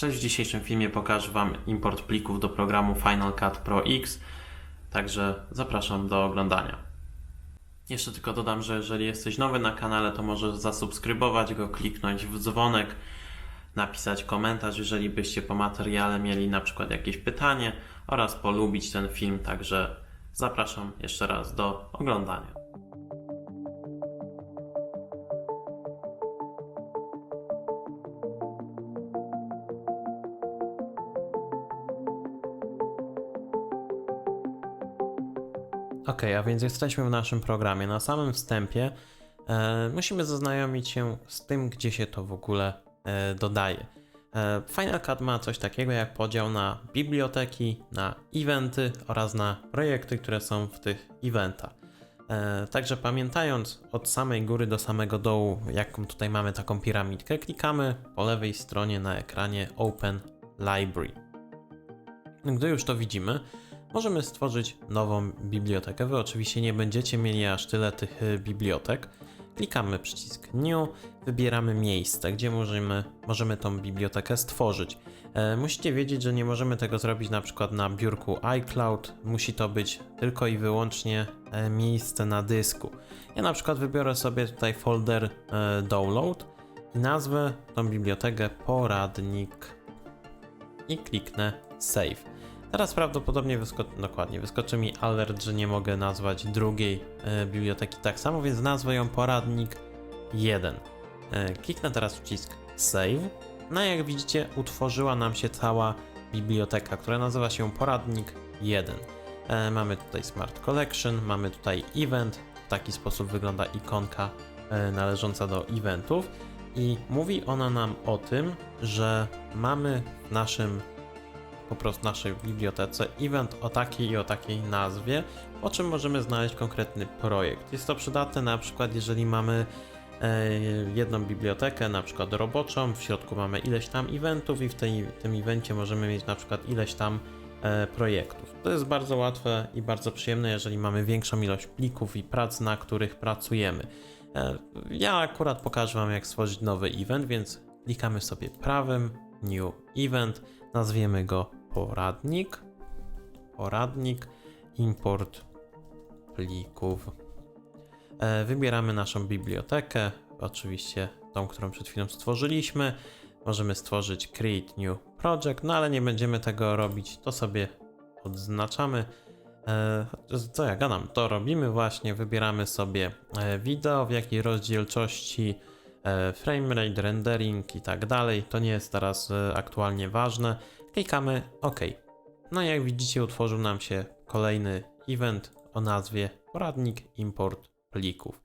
Cześć, w dzisiejszym filmie pokażę Wam import plików do programu Final Cut Pro X, także zapraszam do oglądania. Jeszcze tylko dodam, że jeżeli jesteś nowy na kanale, to możesz zasubskrybować go, kliknąć w dzwonek, napisać komentarz, jeżeli byście po materiale mieli na przykład jakieś pytanie oraz polubić ten film, także zapraszam jeszcze raz do oglądania. Ok, a więc jesteśmy w naszym programie. Na samym wstępie e, musimy zaznajomić się z tym, gdzie się to w ogóle e, dodaje. E, Final Cut ma coś takiego jak podział na biblioteki, na eventy oraz na projekty, które są w tych eventach. E, Także pamiętając od samej góry do samego dołu, jaką tutaj mamy taką piramidkę, klikamy po lewej stronie na ekranie Open Library. Gdy już to widzimy, możemy stworzyć nową bibliotekę. Wy oczywiście nie będziecie mieli aż tyle tych y, bibliotek. Klikamy przycisk New, wybieramy miejsce, gdzie możemy, możemy tą bibliotekę stworzyć. E, musicie wiedzieć, że nie możemy tego zrobić na przykład na biurku iCloud. Musi to być tylko i wyłącznie e, miejsce na dysku. Ja na przykład wybiorę sobie tutaj folder e, download i nazwę tą bibliotekę poradnik i kliknę save. Teraz prawdopodobnie wyskoczy, dokładnie, wyskoczy mi alert, że nie mogę nazwać drugiej e, biblioteki tak samo, więc nazwę ją poradnik 1. E, kliknę teraz przycisk save. No jak widzicie, utworzyła nam się cała biblioteka, która nazywa się poradnik 1. E, mamy tutaj Smart Collection, mamy tutaj event, w taki sposób wygląda ikonka e, należąca do eventów i mówi ona nam o tym, że mamy w naszym po prostu naszej bibliotece event o takiej i o takiej nazwie, po czym możemy znaleźć konkretny projekt. Jest to przydatne na przykład, jeżeli mamy e, jedną bibliotekę, na przykład roboczą, w środku mamy ileś tam eventów i w tej, tym evencie możemy mieć na przykład ileś tam e, projektów. To jest bardzo łatwe i bardzo przyjemne, jeżeli mamy większą ilość plików i prac, na których pracujemy. E, ja akurat pokażę Wam, jak stworzyć nowy event, więc klikamy sobie prawym, New Event, nazwiemy go poradnik, poradnik, import plików. E, Wybieramy naszą bibliotekę, oczywiście tą, którą przed chwilą stworzyliśmy. Możemy stworzyć Create New Project, no ale nie będziemy tego robić, to sobie odznaczamy. E, Co ja gadam? To robimy właśnie, wybieramy sobie e, wideo, w jakiej rozdzielczości, framerate, rendering i tak dalej. To nie jest teraz aktualnie ważne. Klikamy OK. No i jak widzicie, utworzył nam się kolejny event o nazwie poradnik import plików.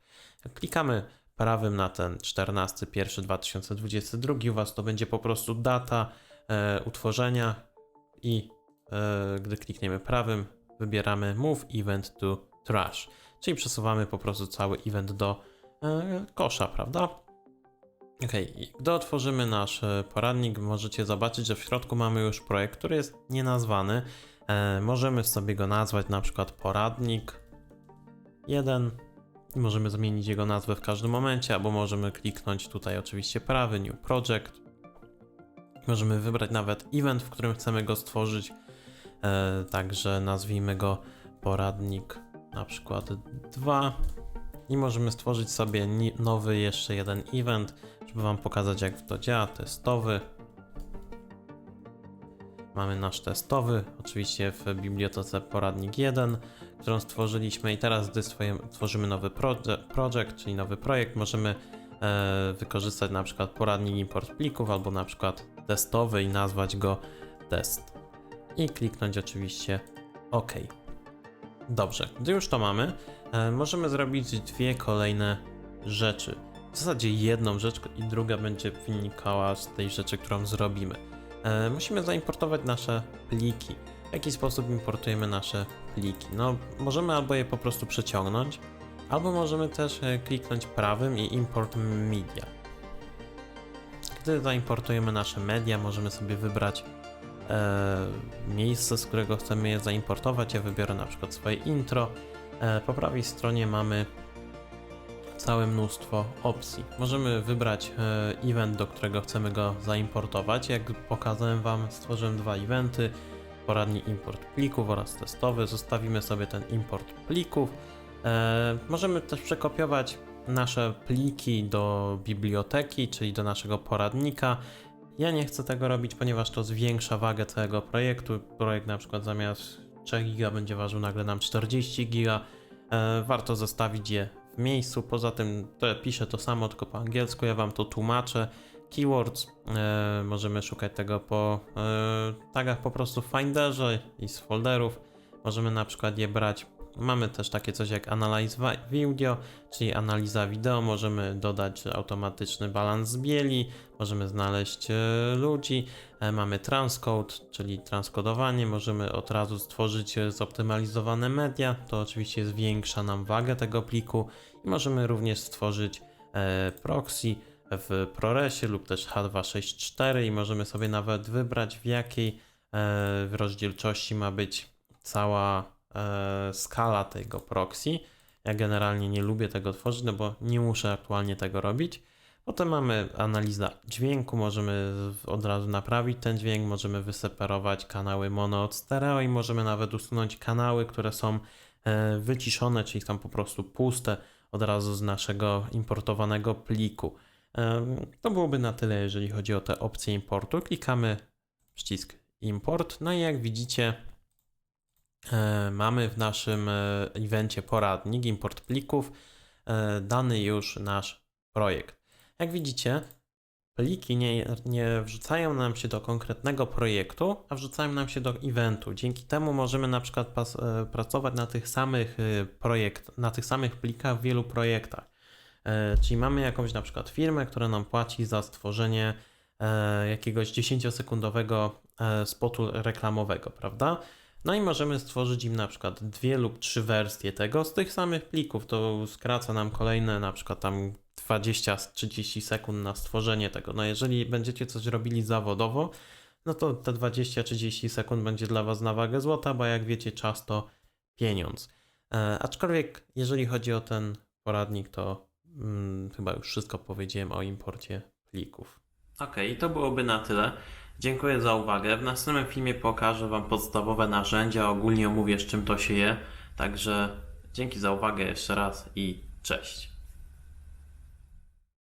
Klikamy prawym na ten 14.1.2022, u Was to będzie po prostu data e, utworzenia i e, gdy klikniemy prawym, wybieramy Move Event to Trash, czyli przesuwamy po prostu cały event do e, kosza, prawda? Ok, gdy otworzymy nasz e, poradnik, możecie zobaczyć, że w środku mamy już projekt, który jest nienazwany. E, możemy sobie go nazwać na przykład poradnik 1 i możemy zmienić jego nazwę w każdym momencie, albo możemy kliknąć tutaj oczywiście prawy New Project. Możemy wybrać nawet event, w którym chcemy go stworzyć, e, także nazwijmy go poradnik na przykład 2 i możemy stworzyć sobie nowy jeszcze jeden event, żeby Wam pokazać jak to działa, testowy. Mamy nasz testowy, oczywiście w bibliotece poradnik 1, którą stworzyliśmy i teraz gdy swoje, tworzymy nowy proje- project, czyli nowy projekt, możemy e, wykorzystać na przykład poradnik import plików albo na przykład testowy i nazwać go test. I kliknąć oczywiście OK. Dobrze, gdy już to mamy, e, możemy zrobić dwie kolejne rzeczy. W zasadzie jedną rzecz i druga będzie wynikała z tej rzeczy, którą zrobimy. E, musimy zaimportować nasze pliki. W jaki sposób importujemy nasze pliki? No, możemy albo je po prostu przeciągnąć, albo możemy też e, kliknąć prawym i import media. Gdy zaimportujemy nasze media, możemy sobie wybrać e, miejsce, z którego chcemy je zaimportować. Ja wybiorę na przykład swoje intro. E, po prawej stronie mamy całe mnóstwo opcji. Możemy wybrać e, event, do którego chcemy go zaimportować. Jak pokazałem Wam, stworzyłem dwa eventy. Poradni import plików oraz testowy. Zostawimy sobie ten import plików. E, możemy też przekopiować nasze pliki do biblioteki, czyli do naszego poradnika. Ja nie chcę tego robić, ponieważ to zwiększa wagę całego projektu. Projekt na przykład zamiast 3 giga będzie ważył nagle nam 40 giga. E, warto zostawić je w miejscu. Poza tym to piszę to samo, tylko po angielsku. Ja wam to tłumaczę. Keywords e, możemy szukać tego po e, tagach po prostu w Finderze i z folderów. Możemy na przykład je brać. Mamy też takie coś jak Analyze Vi- Video, czyli analiza wideo. Możemy dodać automatyczny balans bieli, możemy znaleźć e, ludzi. E, Mamy transcode, czyli transkodowanie. Możemy od razu stworzyć e, zoptymalizowane media. To oczywiście zwiększa nam wagę tego pliku. I możemy również stworzyć proxy w ProResie lub też H264 i możemy sobie nawet wybrać w jakiej e, rozdzielczości ma być cała skala tego proxy. Ja generalnie nie lubię tego tworzyć, no bo nie muszę aktualnie tego robić. Potem mamy analiza dźwięku, możemy od razu naprawić ten dźwięk, możemy wyseparować kanały mono od stereo i możemy nawet usunąć kanały, które są e, wyciszone, czyli są po prostu puste od razu z naszego importowanego pliku. Em, To byłoby na tyle, jeżeli chodzi o te opcje importu. Klikamy przycisk import, no i jak widzicie, e, mamy w naszym e, evencie poradnik, import plików, e, dany już nasz projekt. Jak widzicie, pliki nie, nie wrzucają nam się do konkretnego projektu, a wrzucają nam się do eventu. Dzięki temu możemy na przykład pas, e, pracować na tych samych e, projekt, na tych samych plikach w wielu projektach. E, Czyli mamy jakąś na przykład firmę, która nam płaci za stworzenie e, jakiegoś 10-sekundowego e, spotu reklamowego, prawda? No i możemy stworzyć im na przykład dwie lub trzy wersje tego z tych samych plików. To skraca nam kolejne na przykład tam 20-30 sekund na stworzenie tego. No jeżeli będziecie coś robili zawodowo, no to te 20-30 sekund będzie dla Was na wagę złota, bo jak wiecie, czas to pieniądz. E, aczkolwiek jeżeli chodzi o ten poradnik, to mm, chyba już wszystko powiedziałem o imporcie plików. Okej, to byłoby na tyle. Dziękuję za uwagę. W następnym filmie pokażę Wam podstawowe narzędzia, ogólnie omówię z czym to się je. Także dzięki za uwagę jeszcze raz i cześć.